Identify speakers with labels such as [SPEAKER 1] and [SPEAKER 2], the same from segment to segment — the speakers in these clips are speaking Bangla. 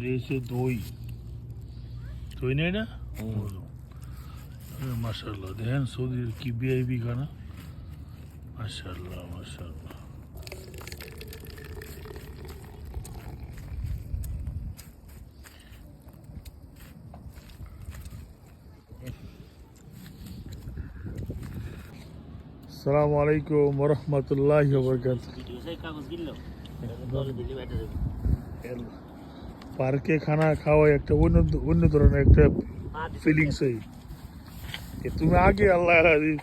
[SPEAKER 1] এটা হচ্ছে দই। দই নেই না? মাসাল্লাহ দেখেন সৌদির কি বিআইবি খানা। মাসাল্লাহ মাসাল্লাহ আসসালামু আলাইকুম রহমতুল্লাহ বরকাত পার্কে খানা খাওয়া একটা অন্য অন্য ধরনের একটা ফিলিংস হয় এ তুমি আগে আল্লাহ হাফিজ।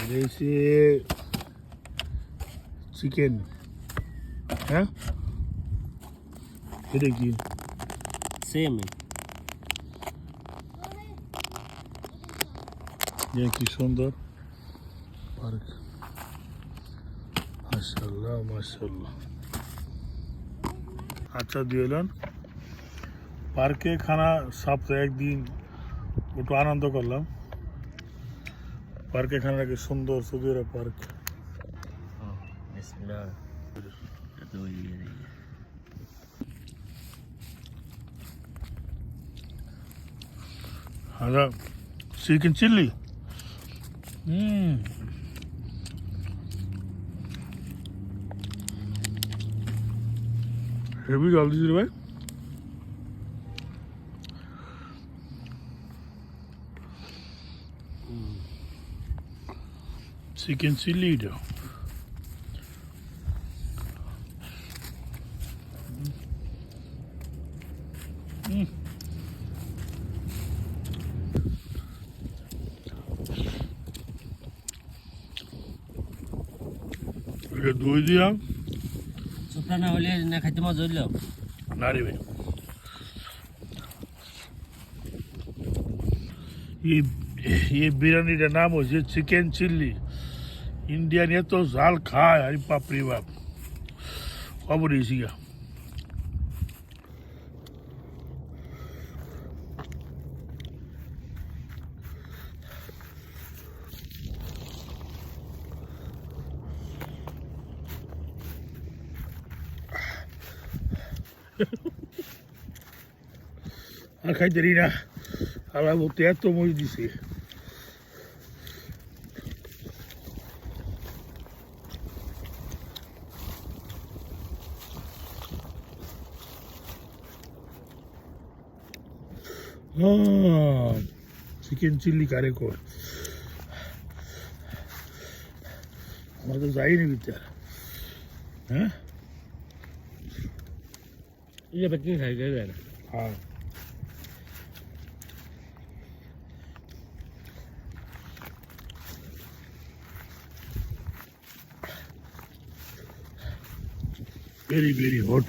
[SPEAKER 1] এটা হচ্ছে চিকেন হ্যাঁ এটা কি
[SPEAKER 2] সেম
[SPEAKER 1] কি সুন্দর পার্ক মাশাল্লাহ মাশাল্লাহ আচ্ছা দিয়েলেন পার্কে খানা সপ্তাহে একদিন একটু আনন্দ করলাম পার্কে খানা কি সুন্দর সুদূর পার্ক
[SPEAKER 2] বিসমিল্লাহ এত ইয়ে নেই
[SPEAKER 1] আচ্ছা চিকেন চিল্লি হুম হেভি জল দিয়েছি রে ভাই চিকেন চিল্লি এটা এটাকে ধুই দিলাম
[SPEAKER 2] চোপড়া না হলে না খাইতে মজা হইল?
[SPEAKER 1] না রে ভাই। এই বিরিয়ানিটার নাম হচ্ছে চিকেন চিল্লি। ইন্ডিয়ান এত ঝাল খায় আরে বাপরে বাপ। খবর এসে গা। আর খাইতে না। আল্লাহ বলতে এত মই দিছে। চিকেন চিল্লি কারে কর আমরা তো যাইনি ভিতর। হ্যাঁ?
[SPEAKER 2] ये बच्ची खाई दे देना
[SPEAKER 1] हाँ very very hot